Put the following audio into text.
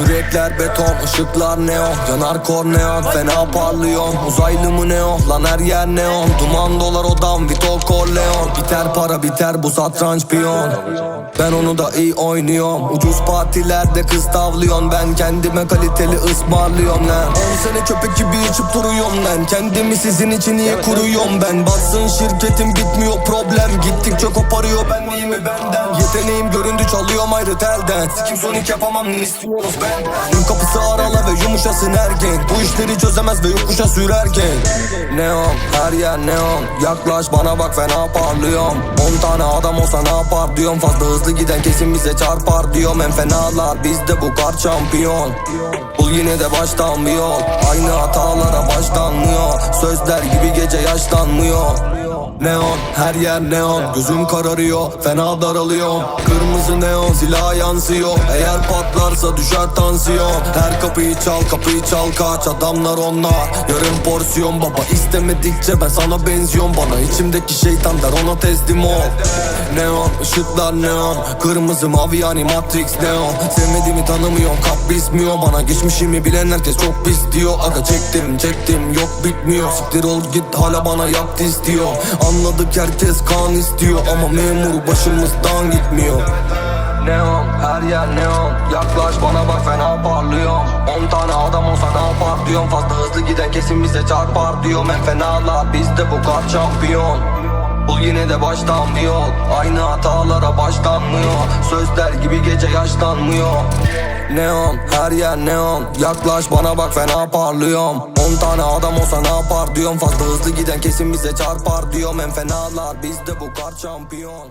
Yürekler beton, ışıklar neon. Yanar korneon, fena parlıyor. Uzaylı mı neon, lan her yer neon. Duman dolar odam, Vito Corleone. Biter para biter bu satranç piyon. Ben onu da iyi oynuyorum. Ucuz partilerde kız tavlıyorsun. Ben kendime kaliteli ısmarlıyorum. Lan 10 sene köpek gibi içip duruyorum. Ben Kendimi sizin için niye kuruyorum? Ben Batsın şirketim bitmiyor problem Gittikçe koparıyor. Benliğimi benden. Yeteneğim göründü çalıyorum ayrı telden. Sikim sonik yapamam ne istiyoruz Ön kapısı arala ve yumuşasın ergen Bu işleri çözemez ve yokuşa sürerken Neon her yer neon. Yaklaş bana bak fena parlıyorum. 10 tane adam olsa ne yapar diyorum. Fazla hızlı giden kesin bize çarpar diyorum. En fenalar bizde bu kar şampiyon. Bul yine de baştan bir yol Aynı hatalara başlanmıyor. Sözler gibi gece yaşlanmıyor Neon her yer neon. Gözüm kararıyor fena daralıyor. Kırmızı neon silah yansıyor. Eğer patlarsa düşer tansiyon. Her kapıyı çal kapıyı çal kaç. Adamlar onlar. Yarım porsiyon Baba istemedikçe ben sana benziyorum. Bana içimdeki şeytan der ona teslim ol. Neon ışıklar neon. Kırmızı mavi yani matrix neon. Sevmediğimi tanımıyorum kap bismiyor Bana geçmişimi bilen herkes çok pis diyor. Aga çektim çektim yok bitmiyor. Siktir ol git hala bana yap diz diyor Anladık herkes kan istiyor Ama memur başımızdan gitmiyor. Neon her yer neon. Yaklaş bana bak fena parlıyorum. 10 tane adam olsa ne yapar diyorum. Fazla hızlı giden kesin bize çarpar diyorum. En fenalar bizde bu kar şampiyon. Bul yine de baştan bir yol Aynı hatalara başlanmıyor. Sözler gibi gece yaşlanmıyor Neon her yer neon. Yaklaş bana bak fena parlıyorum. 10 tane adam olsa ne yapar diyorum. Fazla hızlı giden kesin bize çarpar diyorum. En fenalar bizde bu kar şampiyon